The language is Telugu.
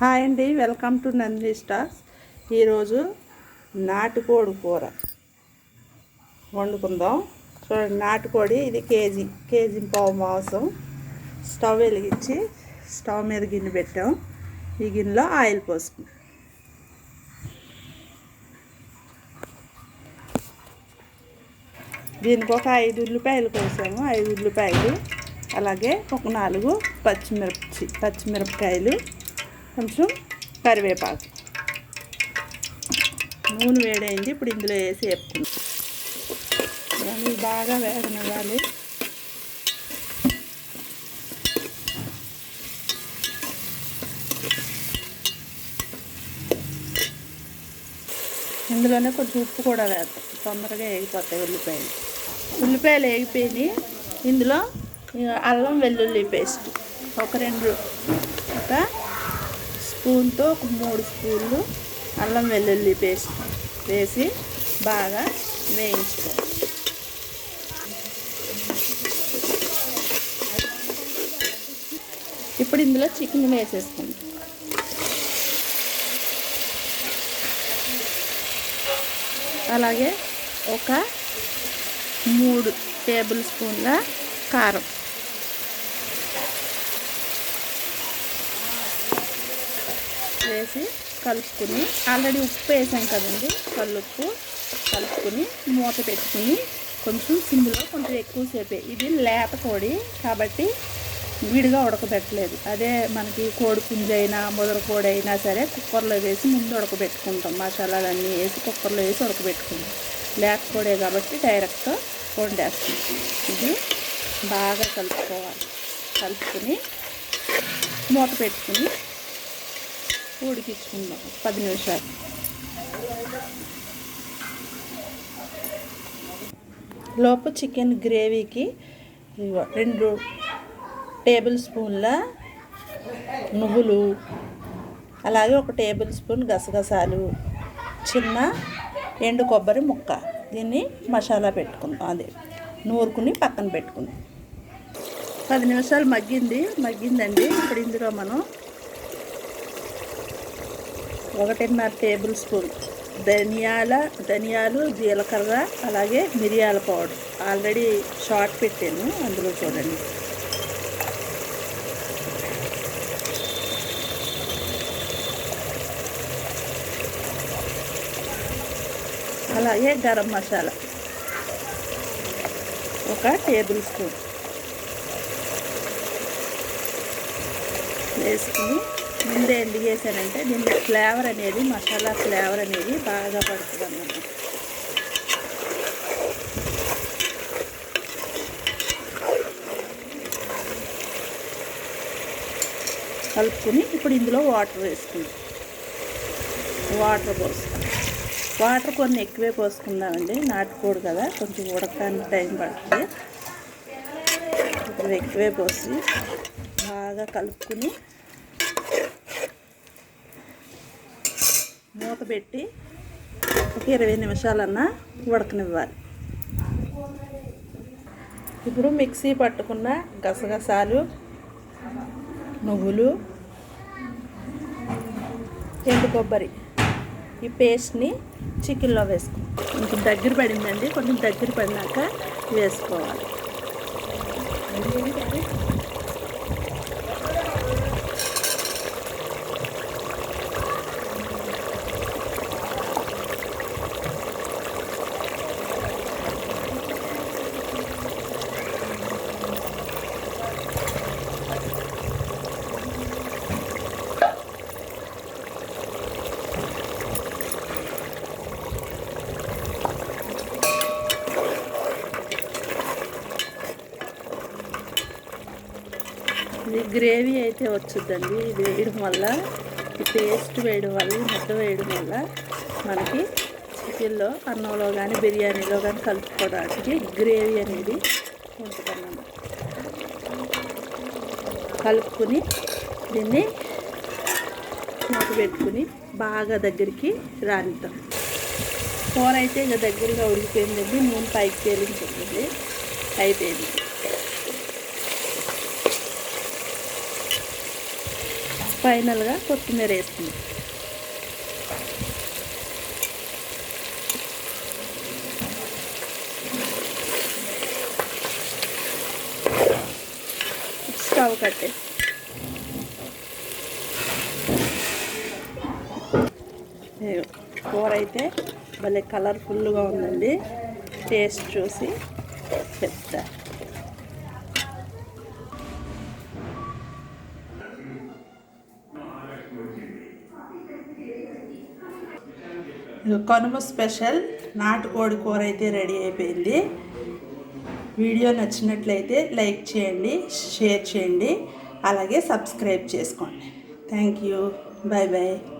హాయ్ అండి వెల్కమ్ టు నంది స్టార్స్. ఈరోజు నాటుకోడి కూర వండుకుందాం. చూడండి నాటుకోడి ఇది కేజీ కేజీ పావు మాంసం. స్టవ్ వెలిగించి స్టవ్ మీద గిన్నె పెట్టాం. ఈ గిన్నెలో ఆయిల్ పోసుకుందాం దీనికి ఒక ఐదు ఉల్లిపాయలు కోసాము. ఐదు ఉల్లిపాయలు అలాగే ఒక నాలుగు పచ్చిమిరపచి పచ్చిమిరపకాయలు. కొంచెం కరివేపాకు. నూనె వేడైంది ఇప్పుడు ఇందులో వేసి వేపుకుంటాం ఇవన్నీ బాగా వేగనివ్వాలి. ఇందులోనే కొంచెం ఉప్పు కూడా వేద్దాం. తొందరగా వేగిపోతాయి ఉల్లిపాయలు. ఉల్లిపాయలు వేగిపోయి ఇందులో అల్లం వెల్లుల్లి పేస్ట్. ఒక రెండు. ఒక స్పూన్తో ఒక మూడు స్పూన్లు అల్లం వెల్లుల్లి పేస్ట్ వేసి బాగా వేయించుకో ఇప్పుడు ఇందులో చికెన్ వేసేసుకుంటాం అలాగే ఒక మూడు టేబుల్ స్పూన్ల కారం. వేసి కలుపుకుని ఆల్రెడీ ఉప్పు వేసాం కదండి కల్లుప్పు కలుపుకుని మూత పెట్టుకుని కొంచెం సిమ్లో కొంచెం ఎక్కువసేపే ఇది లేత కోడి కాబట్టి విడిగా ఉడకబెట్టలేదు. అదే మనకి కోడి పుంజైనా ముదర కోడి అయినా సరే కుక్కర్లో వేసి ముందు ఉడకబెట్టుకుంటాం. మసాలాలన్నీ వేసి కుక్కర్లో వేసి ఉడకబెట్టుకుంటాం. లేత కోడే కాబట్టి డైరెక్ట్గా వండేస్తాం. ఇది బాగా కలుపుకోవాలి. కలుపుకుని మూత పెట్టుకుని ఉడికించుకుందాం. పది నిమిషాలు. లోపు చికెన్ గ్రేవీకి రెండు టేబుల్ స్పూన్ల నువ్వులు అలాగే ఒక టేబుల్ స్పూన్ గసగసాలు చిన్న ఎండు కొబ్బరి ముక్క. దీన్ని మసాలా పెట్టుకుందాం. అదే నూరుకుని పక్కన పెట్టుకుందాం. పది నిమిషాలు మగ్గింది. మగ్గిందండి. ఇప్పుడు ఇందులో మనం ఒకటిన్నర టేబుల్ స్పూన్ ధనియాల ధనియాలు జీలకర్ర అలాగే మిరియాల పౌడర్. ఆల్రెడీ షార్ట్ పెట్టాను అందులో చూడండి. అలాగే గరం మసాలా. ఒక టేబుల్ స్పూన్. వేసుకుని ముందే ఎందుకు చేశానంటే దీంట్లో ఫ్లేవర్ అనేది మసాలా ఫ్లేవర్ అనేది బాగా పడుతుంది అన్నమాట. కలుపుకుని ఇప్పుడు ఇందులో వాటర్ వేసుకుందాం. వాటర్ పోసుకుందాం. వాటర్ కొన్ని ఎక్కువే పోసుకుందామండి. నాటుకోడు కదా కొంచెం ఉడకడానికి టైం పడుతుంది. ఇప్పుడు ఎక్కువే పోసి బాగా కలుపుకుని మూత పెట్టి ఒక ఇరవై నిమిషాలన్నా ఉడకనివ్వాలి. ఇప్పుడు మిక్సీ పట్టుకున్న గసగసాలు నువ్వులు ఎండు కొబ్బరి ఈ పేస్ట్ని చికెన్లో వేసుకో కొంచెం దగ్గర పడిందండి కొంచెం దగ్గర పడినాక వేసుకోవాలి. ఇది గ్రేవీ అయితే వచ్చుద్దండి. ఇది వేయడం వల్ల ఈ పేస్ట్ వేయడం వల్ల ముద్ద వేయడం వల్ల మనకి చికెన్లో అన్నంలో కానీ బిర్యానీలో కానీ కలుపుకోవడానికి గ్రేవీ అనేది ఉంటుందన్నమాట. కలుపుకుని దీన్ని మూత పెట్టుకుని బాగా దగ్గరికి రానిద్దాం. కూర అయితే ఇక దగ్గరగా ఉడికిపోయిందండి. నూనె పైకి తేలించుంటుంది అయిపోయింది. ఫైనల్గా కొత్తిమీర వేసుకుంది. స్టవ్ కట్టే. కూర అయితే భలే కలర్ఫుల్గా ఉందండి. టేస్ట్ చూసి చెప్తా. కనుమ స్పెషల్. నాటుకోడి కూర అయితే రెడీ అయిపోయింది. వీడియో నచ్చినట్లయితే లైక్ చేయండి షేర్ చేయండి అలాగే సబ్స్క్రైబ్ చేసుకోండి. Thank you. Bye bye